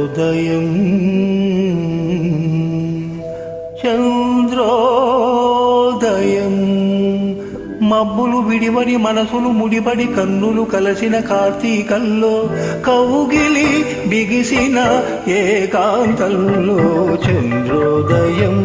ఉదయం చంద్రోదయం మబ్బులు విడివడి మనసులు ముడిపడి కన్నులు కలసిన కార్తీకల్లో కౌగిలి బిగిసిన ఏకాంతంలో చంద్రోదయం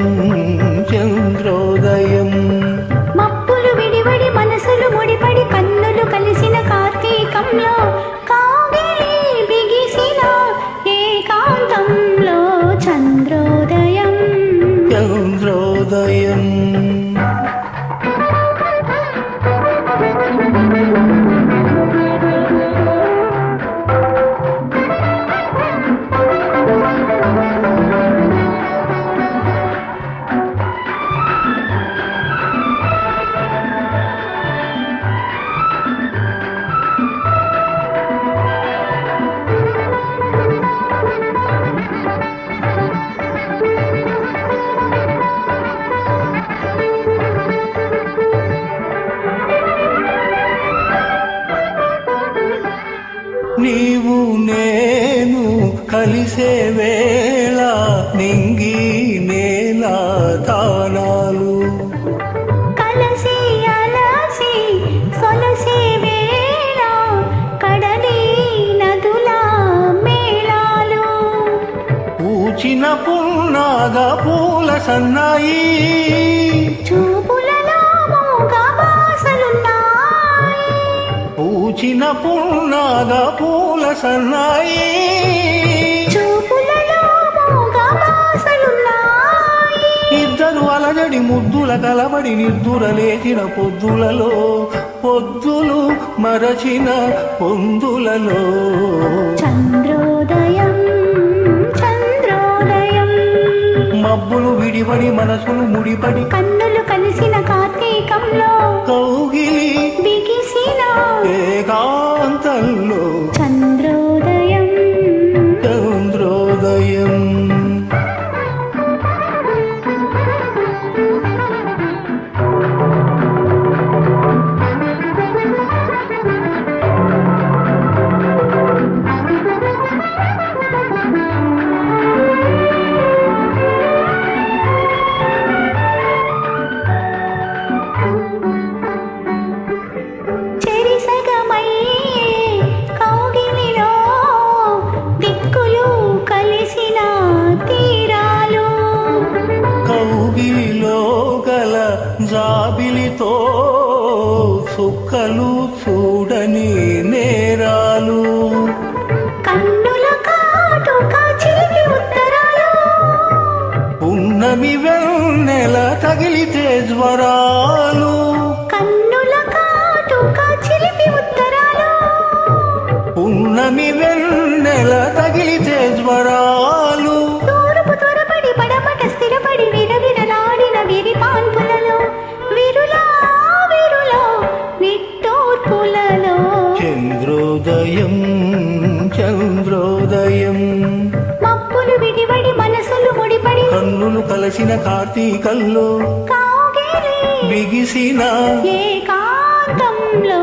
నీవు నేను కలిసే వేళ నింగి నేల తానాలు. కలసి అలసి సొలసి వేళ కడలి నదుల మేళాలు. పూచిన పున్నాగ పూల సన్నాయి. చూపులలో పున్నాగ పూల సన్నాయి. ఇద్దరు అలజడి ముద్దుల కలబడి నిద్దుర లేచిన పొద్దులలో పొద్దులు మరచిన పొందులలో. చంద్రోదయం చంద్రోదయం. మబ్బులు విడిపడి మనసులు ముడిపడి కన్నులు కలిసిన కార్తీకంలో కౌగిలి బిగిసిన చుక్కలు చూడని నేరాలు. ఉన్నమి వెన్నెల తగిలితే జ్వరాలు. ఉన్నమి వెన్నెల తగిలితే జ్వరాలు చంద్రోదయం చంద్రోదయం. మప్పులు విడివడి మనసులు ముడిపడి కన్నులు కలసిన కార్తీకంలో కాగిలి బిగిసిన ఏకాంతంలో